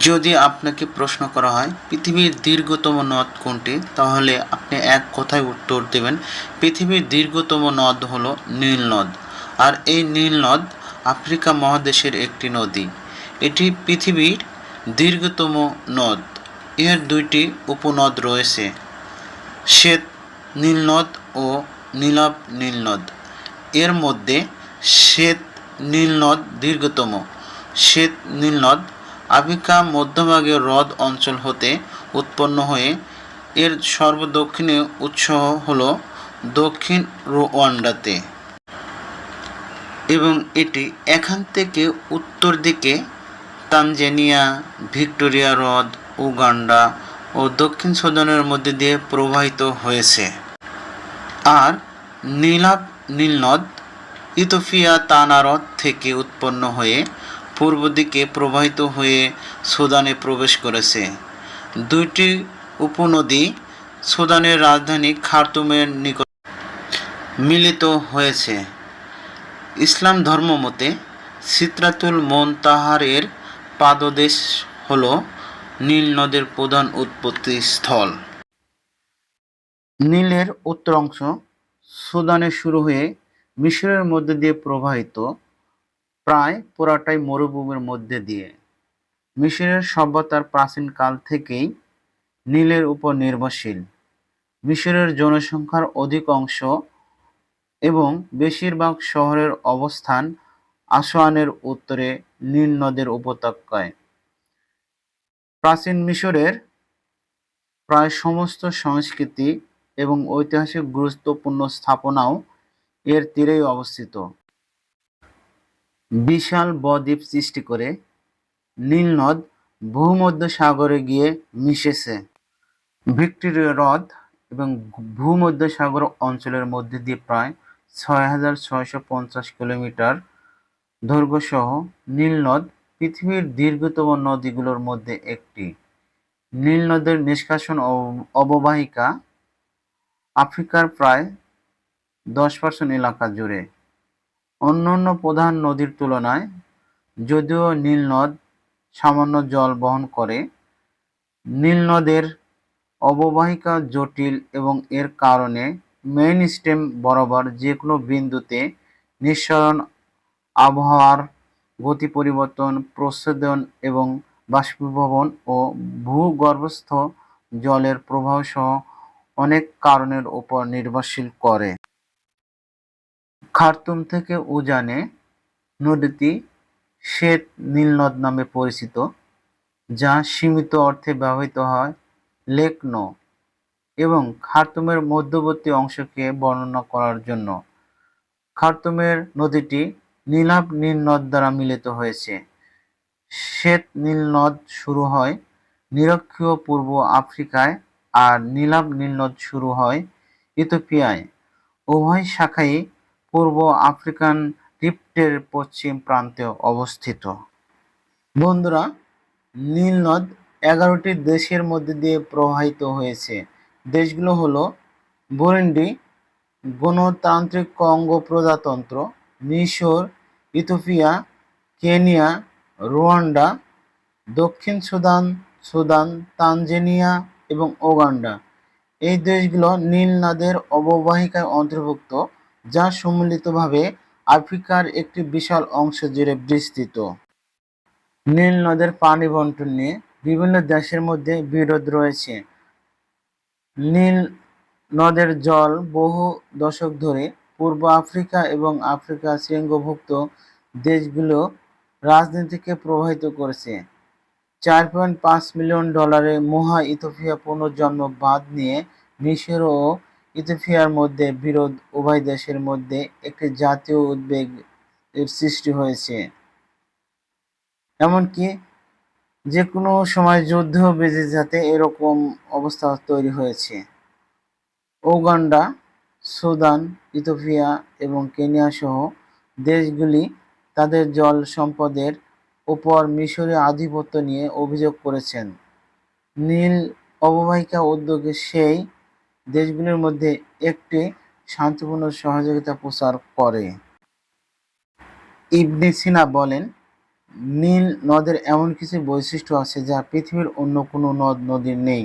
যদি আপনাকে প্রশ্ন করা হয়, পৃথিবীর দীর্ঘতম নদ কোনটি? তাহলে আপনি এক কথায় উত্তর দেবেন, পৃথিবীর দীর্ঘতম নদ হলো নীল নদ। আর এই নীল নদ আফ্রিকা মহাদেশের একটি নদী। এটি পৃথিবীর দীর্ঘতম নদ। এর দুইটি উপনদ রয়েছে, শ্বেত নীলনদ ও নীলাভ নীলনদ এর মধ্যে শ্বেত নীলনদ দীর্ঘতম। শ্বেত নীলনদ আফ্রিকা মধ্যভাগের হ্রদ অঞ্চল হতে উৎপন্ন হয়ে এর সর্বদক্ষিণে উৎস হল দক্ষিণ রোয়ান্ডাতে এবং এটি এখান থেকে উত্তর দিকে তানজানিয়া, ভিক্টোরিয়া হ্রদ, উগান্ডা ও দক্ষিণ সুদানের মধ্যে দিয়ে প্রবাহিত হয়েছে। আর নীলাভ, নীলনদ ইথোপিয়া তানারদ থেকে উৎপন্ন হয়ে পূর্ব দিকে প্রবাহিত হয়ে সুদানে প্রবেশ করেছে। দুইটি উপনদী সুদানের রাজধানী খার্তুমের নিকট মিলিত হয়েছে। ইসলাম ধর্ম মতে সিত্রাতুল মোনতাহারের পাদদেশ হল নীল নদের প্রধান উৎপত্তি স্থল। নীলের উত্তর অংশ সুদানে শুরু হয়ে মিশরের মধ্যে দিয়ে প্রবাহিত। প্রায় পুরাটাই মরুভূমির মধ্যে দিয়ে। মিশরের সভ্যতার প্রাচীন কাল থেকেই নীলের উপর নির্ভরশীল। মিশরের জনসংখ্যার অধিক অংশ এবং বেশিরভাগ শহরের অবস্থান আসোয়ানের উত্তরে নীল নদের উপত্যকায়। প্রাচীন মিশরের প্রায় সমস্ত সংস্কৃতি এবং ঐতিহাসিক গুরুত্বপূর্ণ স্থাপনাও এর তীরেই অবস্থিত। বিশাল বদ্বীপ সৃষ্টি করে নীল নদ ভূমধ্য সাগরে গিয়ে মিশেছে। ভিক্টোরিয়া হ্রদ এবং ভূমধ্য সাগর অঞ্চলের মধ্যে দিয়ে প্রায় ছয় হাজার ছয়শো পঞ্চাশ কিলোমিটার দৈর্ঘ্যসহ নীল নদ পৃথিবীর দীর্ঘতম নদীগুলোর মধ্যে একটি। নীল নদের নিষ্কাশন অব- অববাহিকা আফ্রিকার প্রায় দশ পার্সেন্ট এলাকা জুড়ে। অন্যান্য প্রধান নদীর তুলনায় যদিও নীল নদ সামান্য জল বহন করে, নীল নদের অববাহিকা জটিল এবং এর কারণে মেইন স্টেম বরাবর যে কোনো বিন্দুতে নিঃসরণ, আবহাওয়ার গতি পরিবর্তন, প্রচ্ছদন এবং বাষ্পীভবন ও ভূগর্ভস্থ জলের প্রবাহ সহ অনেক কারণের উপর নির্ভরশীল করে। খার্তুম থেকে উজানে নদীটি শ্বেত নীলনদ নামে পরিচিত, যা সীমিত অর্থে ব্যবহৃত হয় লেক নো এবং খার্তুমের মধ্যবর্তী অংশকে বর্ণনা করার জন্য। খার্তুমের নদীটি নীলাভ নীলনদ দ্বারা মিলিত হয়েছে। শ্বেত নীলনদ শুরু হয় নিরক্ষীয় পূর্ব আফ্রিকায় আর নীলাভ নীলনদ শুরু হয় ইথোপিয়ায় উভয় শাখাই পূর্ব আফ্রিকান রিফ্টের পশ্চিম প্রান্তে অবস্থিত। বন্ধুরা, নীল নদ এগারোটি দেশের মধ্যে দিয়ে প্রবাহিত হয়েছে। দেশগুলো হলো বুরুন্ডি, গণতান্ত্রিক কঙ্গো প্রজাতন্ত্র, মিশর, ইথিওপিয়া, কেনিয়া, রুয়ান্ডা, দক্ষিণ সুদান সুদান, তানজানিয়া এবং ওগান্ডা। এই দেশগুলো নীল নদের অববাহিকায় অন্তর্ভুক্ত। যা সম্মিলিতভাবে আফ্রিকার একটি বিশাল অংশ জুড়ে বিস্তৃত। নীল নদের পানি বন্টন নিয়ে বিভিন্ন দেশের মধ্যে বিরোধ রয়েছে। নীল নদের জল বহু দশক ধরে পূর্ব আফ্রিকা এবং আফ্রিকা শৃঙ্গভুক্ত দেশগুলো রাজনীতিকে প্রভাবিত করেছে। চার পয়েন্ট পাঁচ মিলিয়ন ডলারে মহা ইথোপিয়া পুনর্জন্ম বাদ নিয়ে মিশর ও ইথিওপিয়ার মধ্যে বিরোধ, উভয় দেশের মধ্যে একটি জাতীয় উদ্বেগ এর সৃষ্টি হয়েছে। এমনকি যে কোনো সময় যুদ্ধ বেজে যাতে এরকম অবস্থা তৈরি হয়েছে। ওগান্ডা সুদান, ইথিওপিয়া এবং কেনিয়া সহ দেশগুলি তাদের জল সম্পদের উপর মিশরীয় আধিপত্য নিয়ে অভিযোগ করেছেন। নীল অববাহিকা উদ্যোগে সেই দেশগুলির মধ্যে একটি শান্তিপূর্ণ সহযোগিতা প্রচার করে। ইবনে সিনা বলেন, নীল নদের এমন কিছু বৈশিষ্ট্য আছে যা পৃথিবীর অন্য কোনো নদ, নদীর নেই।